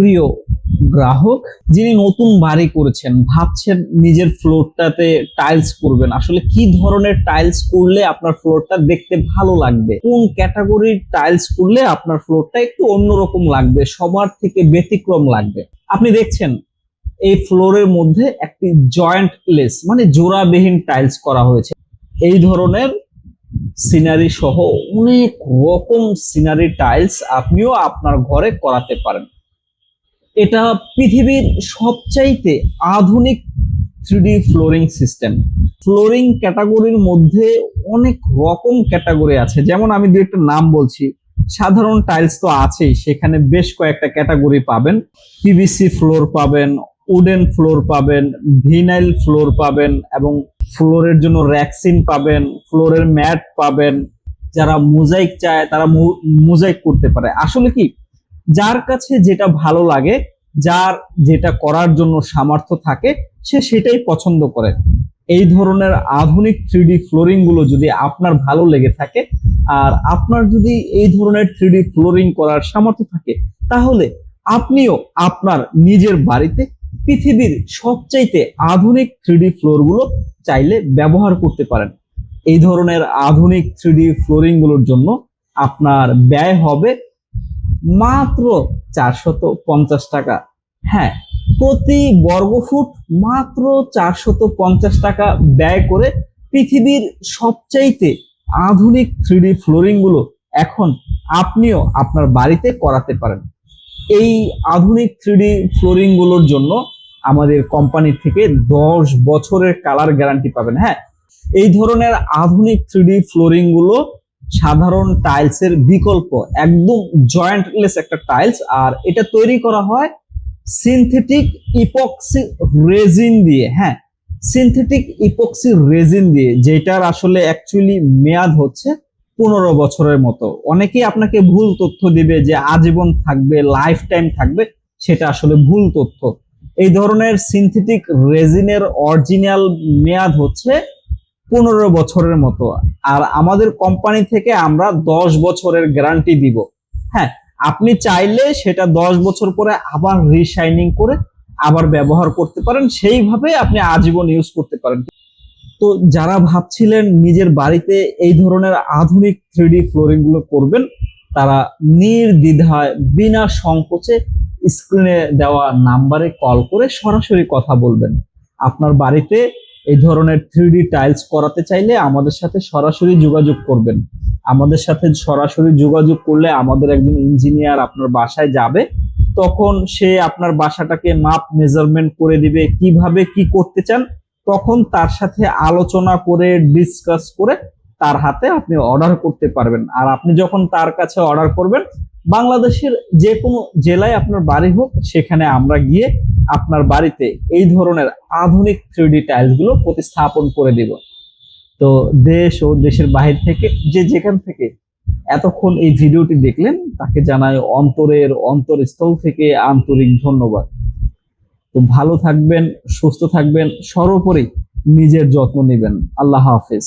প্রিয় গ্রাহক যিনি নতুন বাড়ি করেছেন, ভাবছেন নিজের ফ্লোরটাতে টাইলস করবেন। আসলে কি ধরনের টাইলস করলে আপনার ফ্লোরটা দেখতে ভালো লাগবে? কোন ক্যাটাগরির টাইলস করলে আপনার ফ্লোরটা একটু অন্যরকম লাগবে, সবার থেকে ব্যতিক্রম লাগবে? আপনি দেখছেন, এই ফ্লোরের মধ্যে একটি জয়েন্ট লেস মানে জোড়াবিহীন টাইলস করা হয়েছে। এই ধরনের সিনারি সহ অনেক রকম সিনারি টাইলস আপনিও আপনার ঘরে করাতে পারেন। এটা পৃথিবীর সবচাইতে আধুনিক থ্রিডি ফ্লোরিং সিস্টেম। ফ্লোরিং ক্যাটাগরির মধ্যে অনেক রকম ক্যাটাগরি আছে। যেমন আমি দু একটা নাম বলছি, সাধারণ টাইলস তো আছেই, সেখানে বেশ কয়েকটা ক্যাটাগরি পাবেন। পিভিসি ফ্লোর পাবেন উডেন ফ্লোর পাবেন ভিনাইল ফ্লোর পাবেন, এবং ফ্লোরের জন্য র্যাক্সিন পাবেন, ফ্লোরের ম্যাট পাবেন। যারা মোজাইক চায়, তারা মোজাইক করতে পারে। আসলে কি যার কাছে যেটা ভালো লাগে, যার যেটা করার জন্য সামর্থ্য থাকে, সে সেটাই পছন্দ করে। এই ধরনের আধুনিক থ্রিডি ফ্লোরিংগুলো যদি আপনার ভালো লেগে থাকে, আর আপনার যদি এই ধরনের থ্রিডি ফ্লোরিং করার সামর্থ্য থাকে, তাহলে আপনিও আপনার নিজের বাড়িতে পৃথিবীর সবচাইতে আধুনিক থ্রিডি ফ্লোরগুলো চাইলে ব্যবহার করতে পারেন। এই ধরনের আধুনিক থ্রিডি ফ্লোরিংগুলোর জন্য আপনার ব্যয় হবে মাত্র চারশত পঞ্চাশ টাকা। হ্যাঁ প্রতি বর্গফুট মাত্র চারশত পঞ্চাশ টাকা ব্যয় করে পৃথিবীর সবচাইতে আধুনিক থ্রিডি ফ্লোরিংগুলো এখন আপনিও আপনার বাড়িতে করাতে পারেন। এই আধুনিক থ্রিডি ফ্লোরিংগুলোর জন্য আমাদের কোম্পানি থেকে দশ বছরের কালার গ্যারান্টি পাবেন। হ্যাঁ এই ধরনের আধুনিক থ্রিডি ফ্লোরিংগুলো সাধারণ টাইলসের বিকল্প, একদম জয়েন্টলেস একটা টাইলস আর এটা তৈরি করা হয় সিনথেটিক ইপক্সি রেজিন দিয়ে হ্যাঁ সিনথেটিক ইপক্সি রেজিন দিয়ে, যেটার আসলে অ্যাকচুয়ালি মেয়াদ হচ্ছে পনেরো বছরের মতো। অনেকেই আপনাকে ভুল তথ্য দিবে যে আজীবন থাকবে লাইফ টাইম থাকবে, সেটা আসলে ভুল তথ্য। এই ধরনের সিনথেটিক রেজিনের অরিজিনাল মেয়াদ হচ্ছে পনেরো বছরের মতো। আর আমাদের কোম্পানি থেকে আমরা দশ বছরের গ্যারান্টি দিব। হ্যাঁ আপনি চাইলে সেটা দশ বছর পরে আবার রিশাইনিং করে আবার ব্যবহার করতে পারেন। সেইভাবে আপনি আজীবন ইউজ করতে পারেন। তো যারা ভাবছিলেন নিজের বাড়িতে এই ধরনের আধুনিক থ্রিডি ফ্লোরিংগুলো করবেন, তারা নির্দ্বিধায় বিনা সংকোচে স্ক্রিনে দেওয়া নাম্বারে কল করে সরাসরি কথা বলবেন। আপনার বাড়িতে এই ধরনের থ্রিডি টাইলস করাতে চাইলে আমাদের সাথে সরাসরি যোগাযোগ করবেন। আমাদের সাথে সরাসরি যোগাযোগ করলে আমাদের একজন ইঞ্জিনিয়ার আপনার বাসায় যাবে। তখন সে আপনার বাসাটাকে মাপ মেজারমেন্ট করে দিবে, কীভাবে কি করতে চান। তখন তার সাথে আলোচনা করে ডিসকাস করে তার হাতে আপনি অর্ডার করতে পারবেন। আর আপনি যখন তার কাছে অর্ডার করবেন, বাংলাদেশের যে কোনো জেলায় আপনার বাড়ি হোক, সেখানে আমরা গিয়ে আপনার বাড়িতে এই ধরনের আধুনিক থ্রিডি টাইলসগুলো প্রতিস্থাপন করে দিব। তো দেশ ও দেশের বাহির থেকে যে যেখান থেকে এতক্ষণ এই ভিডিওটি দেখলেন, তাকে জানাই অন্তরের অন্তরস্থল থেকে আন্তরিক ধন্যবাদ। তো ভালো থাকবেন, সুস্থ থাকবেন, সর্বোপরি নিজের যত্ন নেবেন। আল্লাহ হাফেজ।